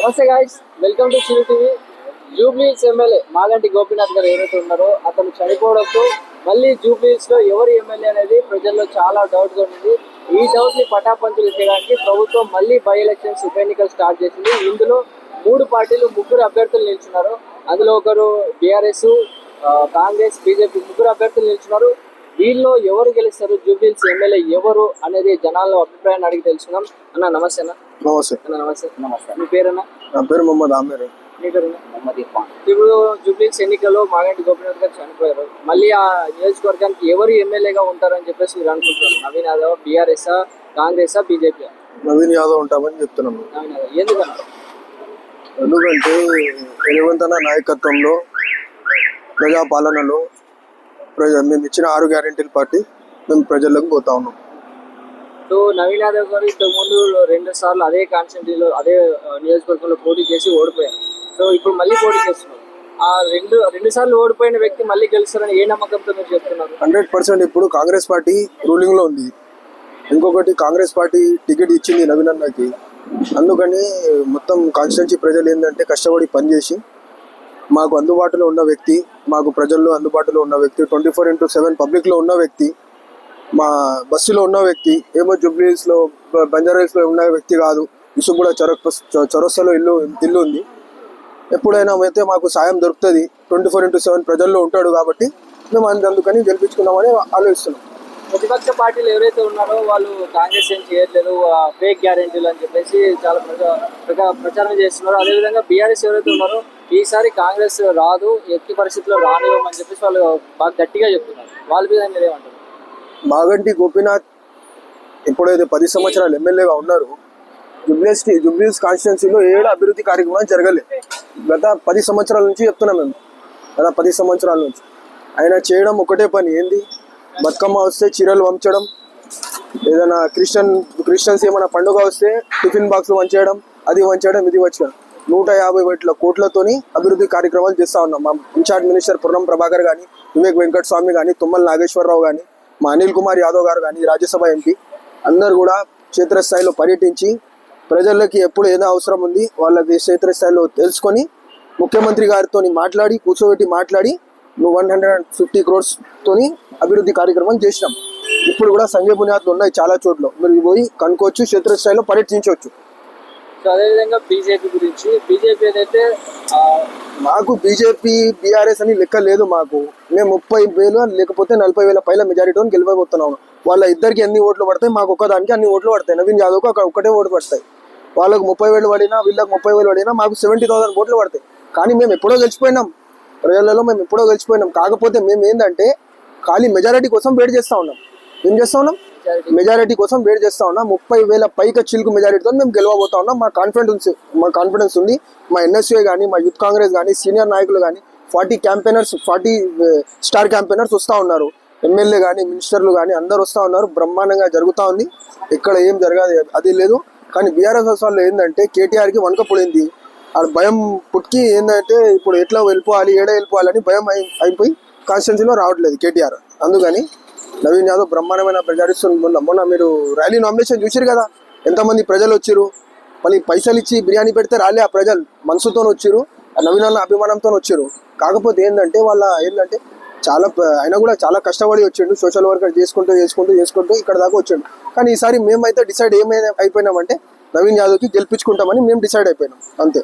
నమస్తే guys welcome to Chiru TV Jubilee Hills MLA Maganti Gopinath garu ఎవరైతే ఉన్నారో అతను చనిపోవడంతో మళ్ళీ జూబ్లీస్లో ఎవరు ఎమ్మెల్యే అనేది ప్రజల్లో చాలా డౌట్గా ఉంది ఈ డౌట్ని పటాపంచులు చేయడానికి ప్రభుత్వం మళ్ళీ బై ఎలక్షన్స్ ఉప ఎన్నికలు స్టార్ట్ చేసింది. ఇందులో మూడు పార్టీలు ముగ్గురు అభ్యర్థులు నిల్చున్నారు అందులో ఒకరు బీఆర్ఎస్ కాంగ్రెస్ బీజేపీ ముగ్గురు అభ్యర్థులు నిల్చున్నారు వీళ్ళలో ఎవరు గెలుస్తారు? జూబ్లీస్ ఎమ్మెల్యే ఎవరు అనేది జనాల్లో అభిప్రాయాన్ని అడిగి తెలుసుకుందాం. అన్న నమస్తే అన్న. నమస్తే. అన్న నమస్తే. నమస్తే. మీ పేరన్నా? నా పేరు మొహమ్మద్ ఆమీర్. మీ పేరు మొహమ్మద్ ఇర్ఫాన్. ఇప్పుడు జూబ్లీస్ ఎన్నికల్లో మాగంటి గోపీనాథ్ గారు చనిపోయారు. మళ్ళీ ఆ నియోజకవర్గానికి ఎవరు ఎమ్మెల్యేగా ఉంటారని చెప్పేసి మీరు అనుకుంటున్నారు? Naveen Yadav BRS Congress BJP? Naveen Yadav ఉంటామని చెప్తున్నాం. నవీన్ యాదవ్. ఎందుకన్నా? ఎందుకంటే అన్న నాయకత్వంలో ప్రజాపాలనలో ప్రజ మేము ఇచ్చిన ఆరు గ్యారెంటీల పార్టీ మేము ప్రజలకు పోతా ఉన్నాం. సో నవీన్ యాదవ్ గారు ఇంతకు ముందు రెండు సార్లు అదే కాన్స్టిట్యూన్సీలో అదే నియోజకవర్గంలో పోటీ చేసి ఓడిపోయారు. సో ఇప్పుడు మళ్ళీ పోటీ చేస్తున్నారు. ఆ రెండు రెండు సార్లు ఓడిపోయిన వ్యక్తి మళ్ళీ గెలుస్తారని ఏ నమ్మకంతో మీరు చెప్తున్నారు? హండ్రెడ్ పర్సెంట్ ఇప్పుడు కాంగ్రెస్ పార్టీ రూలింగ్లో ఉంది. ఇంకొకటి కాంగ్రెస్ పార్టీ టికెట్ ఇచ్చింది నవీన్ అన్నకి. అందుకని మొత్తం కాన్స్టిట్యున్సీ ప్రజలు ఏంటంటే కష్టపడి పనిచేసి మాకు అందుబాటులో ఉన్న వ్యక్తి మాకు ప్రజల్లో అందుబాటులో ఉన్న వ్యక్తి ట్వంటీ ఫోర్ ఇంటూ సెవెన్ పబ్లిక్లో ఉన్న వ్యక్తి మా బస్సులో ఉన్న వ్యక్తి ఏమో జూబ్లీస్లో బంజారాస్లో ఉన్న వ్యక్తి కాదు. ఇసు కూడా చొర చొరస్తలో ఇల్లు ఇల్లు ఉంది. ఎప్పుడైనా అయితే మాకు సాయం దొరుకుతుంది ట్వంటీ ఫోర్ ఇంటూ సెవెన్ ప్రజల్లో ఉంటాడు కాబట్టి మేము అందుకని గెలిపించుకుందామని ఆలోచిస్తున్నాం. ప్రతిపక్ష పార్టీలు ఎవరైతే ఉన్నారో వాళ్ళు కాంగ్రెస్ ఏం చేయట్లేదు ఫేక్ గ్యారెంటీలు అని చెప్పేసి చాలా ప్రచారం చేస్తున్నారు. అదేవిధంగా బీఆర్ఎస్ ఎవరైతే ఉన్నారో ఈసారి కాంగ్రెస్ రాదు ఎట్టి పరిస్థితుల్లో రానివ్వమని చెప్పేసి వాళ్ళు బాగా గట్టిగా చెప్తున్నారు. వాళ్ళ మీద మీరు ఏమంటారు? మాగంటి గోపీనాథ్ ఎప్పుడైతే పది సంవత్సరాలు ఎమ్మెల్యేగా ఉన్నారు. జుబ్లీస్ జుబ్లీస్ కాన్స్టిట్యున్సీలో ఏడు అభివృద్ధి కార్యక్రమాలు జరగలేదు గత పది సంవత్సరాల నుంచి చెప్తున్నాం మేము. గత పది సంవత్సరాల నుంచి. ఆయన చేయడం ఒకటే పని. ఏంది? బతుకమ్మ వస్తే చీరలు వంచడం ఏదైనా క్రిస్టియన్ క్రిస్టియన్స్ ఏమైనా పండుగ వస్తే టిఫిన్ బాక్స్ వంచేయడం అది వంచడం ఇది వచ్చడం నూట యాభై వేట్ల కోట్లతోని అభివృద్ధి కార్యక్రమాలు చేస్తా ఉన్నాం. మా ఇన్ఛార్జ్ మినిస్టర్ పురం ప్రభాకర్ కానీ వివేక్ వెంకట స్వామి కానీ తుమ్మల నాగేశ్వరరావు కానీ మా అనిల్ కుమార్ యాదవ్ గారు కానీ రాజ్యసభ ఎంపీ అందరు కూడా క్షేత్రస్థాయిలో పర్యటించి ప్రజలకి ఎప్పుడు ఏదో అవసరం ఉంది వాళ్ళకి క్షేత్రస్థాయిలో తెలుసుకొని ముఖ్యమంత్రి గారితో మాట్లాడి కూర్చోబెట్టి మాట్లాడి నువ్వు one hundred and fifty crores అభివృద్ధి కార్యక్రమం చేసినాం. ఇప్పుడు కూడా సంఘ బునియాదులు ఉన్నాయి చాలా చోట్ల. మీరు పోయి కనుక్కోవచ్చు క్షేత్రస్థాయిలో పర్యటించవచ్చు. సో అదేవిధంగా బీజేపీ గురించి బీజేపీ ఏదైతే మాకు బీజేపీ బీఆర్ఎస్ అని లెక్క లేదు మాకు. మేము ముప్పై వేలు లేకపోతే నలభై వేల పైల మెజారిటీతో గెలవబోతున్నాము. వాళ్ళ ఇద్దరికి ఎన్ని ఓట్లు పడతాయి మాకు ఒక్కదానికి అన్ని ఓట్లు పడతాయి. నవీన్ యాదవ్కి అక్కడ ఒక్కటే ఓటు పడతాయి. వాళ్ళకు ముప్పై వేలు పడినా వీళ్ళకి ముప్పై వేలు పడినా మాకు సెవెంటీ థౌసండ్ ఓట్లు పడతాయి. కానీ మేము ఎప్పుడో గెలిచిపోయినాం. ప్రజలలో మేము ఎప్పుడో గెలిచిపోయినాం. కాకపోతే మేము ఏంటంటే ఖాళీ మెజారిటీ కోసం వెయిట్ చేస్తా ఉన్నాం. ఏం చేస్తా ఉన్నాం. మెజారిటీ. కోసం వెయిట్ చేస్తా ఉన్నాం. ముప్పై వేల పైక చిలుకు మెజారిటీతో మేము గెలవబోతా ఉన్నాం. మా కాన్ఫిడెన్స్ మా కాన్ఫిడెన్స్ ఉంది. మా ఎన్ఎస్ఏ కానీ మా యూత్ కాంగ్రెస్ కానీ సీనియర్ నాయకులు కానీ forty campaigners forty star campaigners వస్తూ ఉన్నారు. ఎమ్మెల్యే కానీ మినిస్టర్లు కానీ అందరు వస్తూ ఉన్నారు. బ్రహ్మాండంగా జరుగుతూ ఉంది. ఇక్కడ ఏం జరగదు అది లేదు. కానీ బీఆర్ఎస్ వాళ్ళు ఏంటంటే కేటీఆర్కి వనకపోయింది ఆ భయం పుట్టికి ఏంటంటే ఇప్పుడు ఎట్లా వెళ్ళిపోవాలి ఏడ వెళ్ళిపోవాలని భయం అయి అయిపోయి కాన్స్టిట్యున్సీలో రావట్లేదు కేటీఆర్. అందుకని నవీన్ యాదవ్ బ్రహ్మాండమైన ప్రచారిస్తుంది మొన్న మొన్న మీరు ర్యాలీ నామినేషన్ చూసారు కదా? ఎంతమంది ప్రజలు వచ్చారు మళ్ళీ పైసలు ఇచ్చి బిర్యానీ పెడితే రాలే ఆ ప్రజలు మనసుతో వచ్చారు ఆ నవీన్ అన్న అభిమానంతో వచ్చారు కాకపోతే ఏంటంటే వాళ్ళ ఏంటంటే చాలా ఆయన కూడా చాలా కష్టపడి వచ్చిండు సోషల్ వర్కర్ చేసుకుంటూ చేసుకుంటూ చేసుకుంటూ ఇక్కడ దాకా వచ్చిండు. కానీ ఈసారి మేమైతే డిసైడ్ ఏమైనా అయిపోయినామంటే నవీన్ యాదవ్కి గెలిపించుకుంటామని మేము డిసైడ్ అయిపోయినాం అంతే.